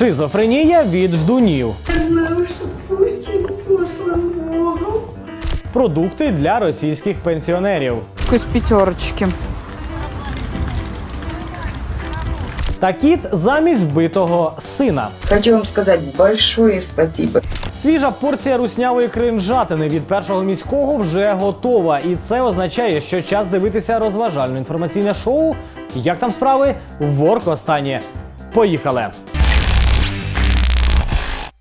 Шизофренія від ждунів. Я знаю, что Путин послан Богом. Продукти для російських пенсіонерів. Из пятерочки. Та кіт замість вбитого сина. Хочу вам сказать большое спасибо. Свіжа порція руснявої кринжатини від першого міського вже готова, і це означає, що час дивитися розважальне інформаційне шоу. Як там справи? Ворк останнє. Поїхали!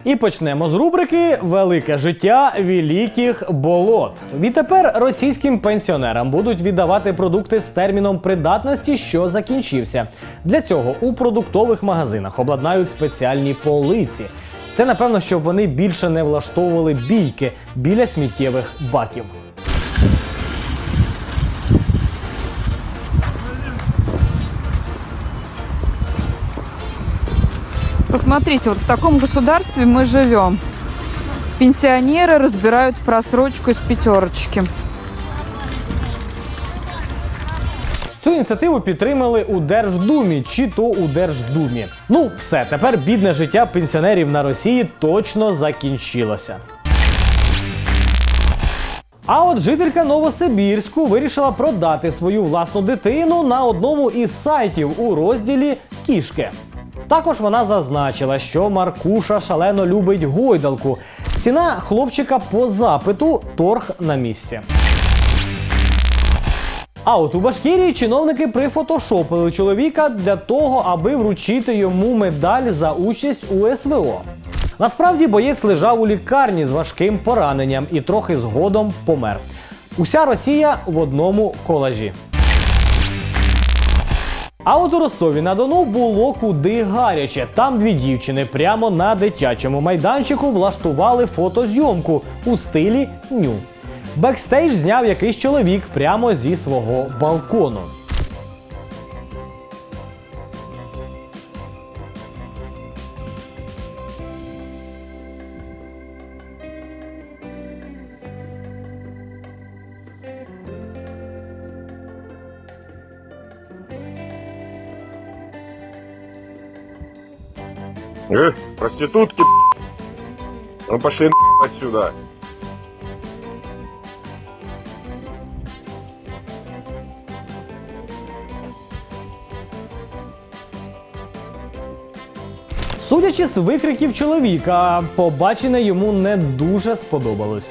І почнемо з рубрики Велике життя великих болот. Відтепер російським пенсіонерам будуть віддавати продукти з терміном придатності, що закінчився. Для цього у продуктових магазинах обладнають спеціальні полиці. Це напевно, щоб вони більше не влаштовували бійки біля сміттєвих баків. Посмотрите, вот в таком государстве мы живем. Пенсионеры разбирают просрочку из пятерочки. Цю ініціативу підтримали у Держдумі чи то у Держдумі. Ну, все, тепер бідне життя пенсіонерів на Росії точно закінчилося. А от жителька Новосибірську вирішила продати свою власну дитину на одному із сайтів у розділі Кішки. Також вона зазначила, що Маркуша шалено любить гойдалку. Ціна хлопчика по запиту торг на місці. А от у Башкірії чиновники прифотошопили чоловіка для того, аби вручити йому медаль за участь у СВО. Насправді боєць лежав у лікарні з важким пораненням і трохи згодом помер. Уся Росія в одному колажі. А от у Ростові на Дону було куди гаряче. Там дві дівчини прямо на дитячому майданчику влаштували фотозйомку у стилі ню. Бекстейдж зняв якийсь чоловік прямо зі свого балкону. Э, проститутки, ну пошли отсюда. Судячи з викриків чоловіка, побачене йому не дуже сподобалось.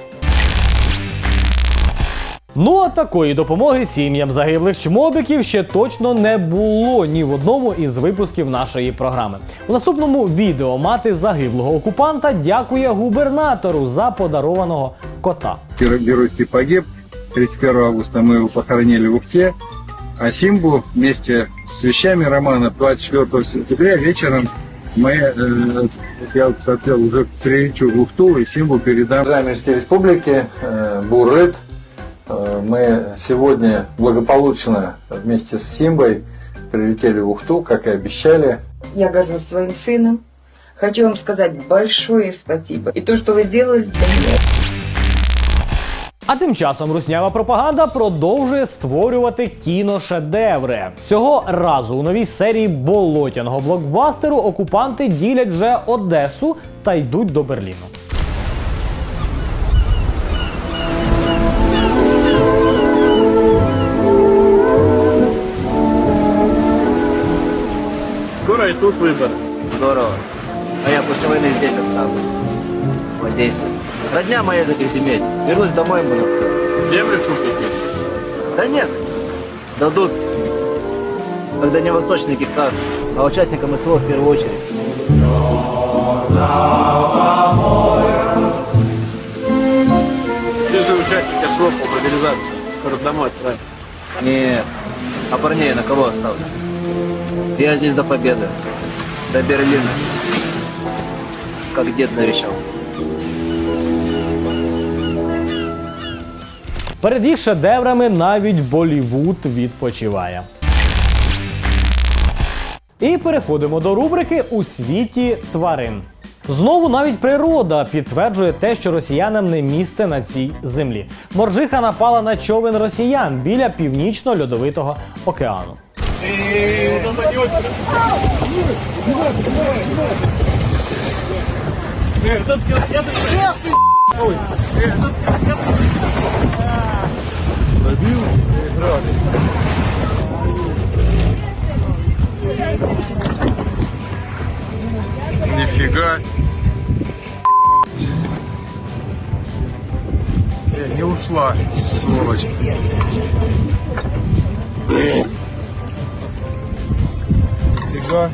Ну а такої допомоги сім'ям загиблих чмобиків ще точно не було ні в одному із випусків нашої програми. У наступному відео мати загиблого окупанта дякує губернатору за подарованого кота. Берутти погиб. 31 августа мы его похоронили в Ухте. А Симбу вместе с вещами Романа 24 сентября вечером мы, э, я хотел уже прилечу в Ухту и Симбу передам. Уважаемые жители республики, э, Бурыт, э, мы сегодня благополучно вместе с Симбой прилетели в Ухту, как и обещали. Я горжусь своим сыном. Хочу вам сказать большое спасибо. И то, что вы сделали для меня. А тим часом руснява пропаганда продовжує створювати кіношедеври. Цього разу у новій серії болотяного блокбастеру окупанти ділять вже Одесу та йдуть до Берліну. И тут выбор. Здорово. А я после войны здесь останусь. В Одессе. Родня моя этих земель. Вернусь домой буду. Земли купите. Да нет. Дадут. Когда не восточный гектар, а участникам СВО в первую очередь. Ты же участник СВО по мобилизации. Скоро домой отправим. Нет. А парней на кого оставлю? Я здесь до победы. До Берлина. Как дед завещал. Перед їх шедеврами навіть Болівуд відпочиває. І переходимо до рубрики У світі тварин. Знову навіть природа підтверджує те, що росіянам не місце на цій землі. Моржиха напала на човен росіян біля північно-льодовитого океану. И вот это не очень. Этот Добил и играли. Нифига. Э, не ушла, сволочь. Нифига.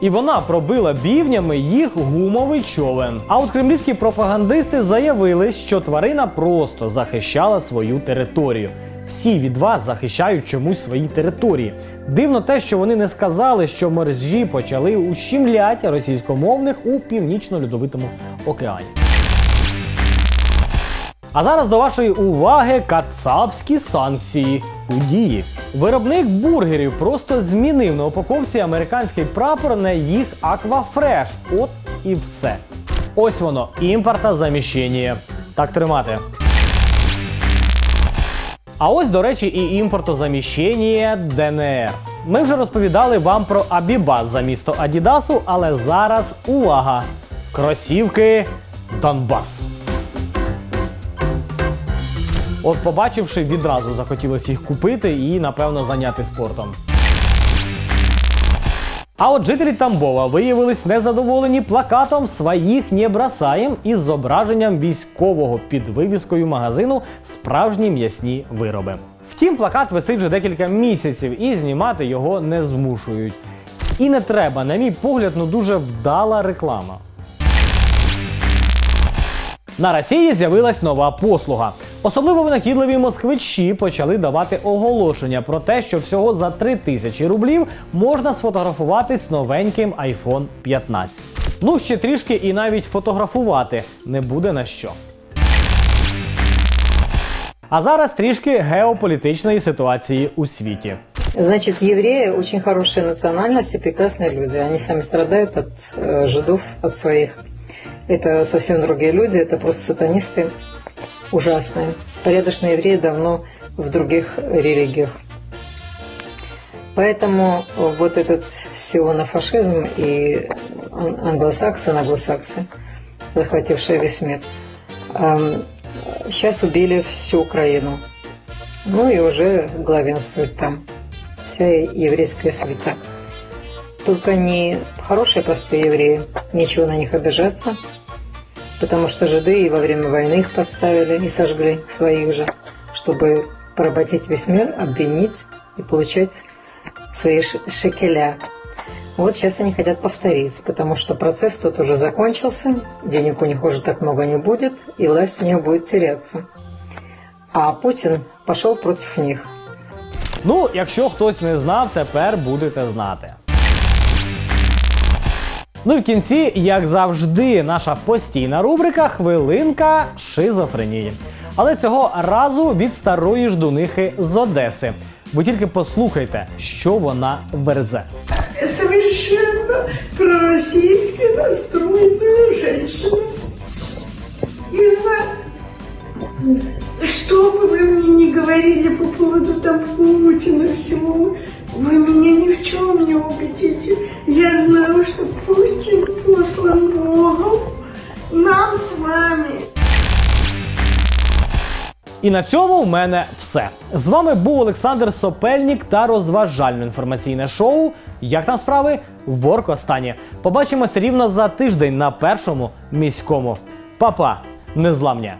І вона пробила бівнями їх гумовий човен. А от кремлівські пропагандисти заявили, що тварина просто захищала свою територію. Всі від вас захищають чомусь свої території. Дивно те, що вони не сказали, що мережі почали ущемляти російськомовних у північно-льодовитому океані. А зараз до вашої уваги кацапські санкції у дії. Виробник бургерів просто змінив на упаковці американський прапор на їх Аквафреш. От і все. Ось воно, імпортозаміщення. Так тримати. А ось, до речі, і імпортозаміщення ДНР. Ми вже розповідали вам про Абібас за місто Адідасу, але зараз увага! Кросівки Донбас. От, побачивши, відразу захотілося їх купити і, напевно, зайняти спортом. А от жителі Тамбова виявились незадоволені плакатом своїх не бросаєм із зображенням військового під вивіскою магазину справжні м'ясні вироби. Втім, плакат висить вже декілька місяців і знімати його не змушують. І не треба, на мій погляд, ну дуже вдала реклама. На Росії з'явилась нова послуга. Особливо винахідливі москвичі почали давати оголошення про те, що всього за 3 тисячі рублів можна сфотографуватись новеньким iPhone 15. Ну ще трішки і навіть фотографувати не буде на що. А зараз трішки геополітичної ситуації у світі. Значит, евреи очень хорошие национальности, прекрасные люди. Они сами страдают от э, жидов, от своих. Это совсем другие люди, это просто сатанисты Ужасные. Порядочные евреи давно в других религиях. Поэтому вот этот сионофашизм и ан- англосаксы, англосаксы, захватившие весь мир, эм, сейчас убили всю Украину. Ну и уже главенствует там вся еврейская свита. Только не хорошие простые евреи, нечего на них обижаться, потому что жиды и во время войны их подставили и сожгли своих же, чтобы поработить весь мир, обвинить и получать свои ш- шекеля. Вот сейчас они хотят повторить, потому что процесс тут уже закончился, денег у них уже так много не будет, и власть у них будет теряться. А Путин пошел против них. Ну, якщо хтось не знав, тепер будете знати. Ну і в кінці, як завжди, наша постійна рубрика Хвилинка шизофренії. Але цього разу від старої ждунихи з Одеси. Ви тільки послухайте, що вона верзе. Совершенно пророссийски настроенная женщина. Не знаю, что бы вы мне ни говорили по поводу там Путина всего, вы меня ни в чем не убедите. Я знаю, что Путин послан Богом нам с вами. І на цьому в мене все. З вами був Олександр Сопельнік та розважально-інформаційне шоу Як там справи? в Оркостані. Побачимось рівно за тиждень на першому міському. Па-па, незламня!